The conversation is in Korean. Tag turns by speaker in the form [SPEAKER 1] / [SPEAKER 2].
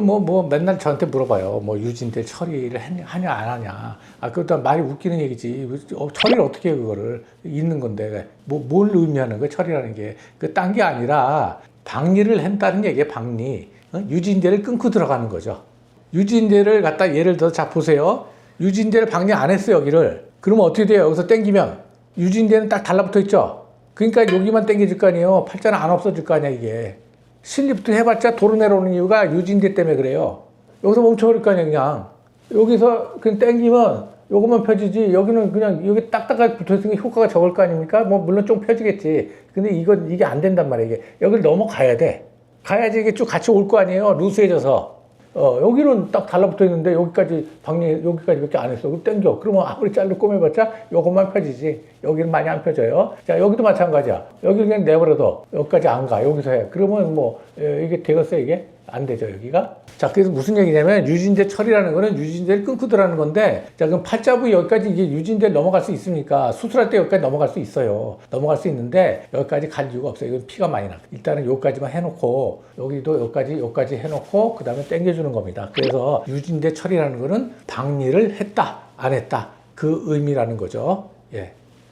[SPEAKER 1] 그뭐뭐 맨날 저한테 물어봐요. 뭐 유진대 처리를 했- 하냐 안 하냐. 아 그것도 말이 웃기는 얘기지. 어, 처리를 어떻게 해 그거를 있는 건데 뭐뭘 의미하는 거야 처리라는 게 그 딴 게 아니라 방리를 한다는 얘기야 방리. 어? 유진대를 끊고 들어가는 거죠. 유진대를 갖다 예를 들어 자 보세요. 유진대를 방리 안 했어 여기를. 그러면 어떻게 돼요? 여기서 땡기면 유진대는 딱 달라붙어 있죠. 그러니까 여기만 땡겨질 거 아니에요. 팔자는 안 없어질 거 아니야 이게. 실립도 해봤자 도로 내려오는 이유가 유진대 때문에 그래요. 여기서 멈춰버릴 거 아니야 그냥. 여기서 그냥 땡기면 요것만 펴지지 여기는 그냥 여기 딱딱하게 붙어있으니까 효과가 적을 거 아닙니까? 뭐 물론 좀 펴지겠지. 근데 이건 이게 안 된단 말이야 이게. 여기를 넘어가야 돼. 가야지 이게 쭉 같이 올 거 아니에요. 루스해져서. 어, 여기는 딱 달라붙어 있는데 여기까지 방리 여기까지밖에 안 했어. 그럼 땡겨. 그러면 아무리 잘로 꼬매봤자 요것만 펴지지. 여기는 많이 안 펴져요. 자 여기도 마찬가지야. 여기 그냥 내버려둬. 여기까지 안 가. 여기서 해. 그러면 뭐 에, 이게 되겠어 이게? 안 되죠 여기가. 자 그래서 무슨 얘기냐면 유진제 처리라는 거는 유진제를 끊고 들어가는 건데 자 그럼 팔자부 여기까지 이게 유진제를 넘어갈 수 있습니까? 수술할 때 여기까지 넘어갈 수 있어요. 넘어갈 수 있는데 여기까지 갈 이유가 없어요. 이건 피가 많이 나. 일단은 여기까지만 해놓고 여기도 여기까지 여기까지 해놓고 그 다음에 당겨주는 겁니다. 그래서 유진제 처리라는 거는 방리를 했다 안 했다 그 의미라는 거죠. 예.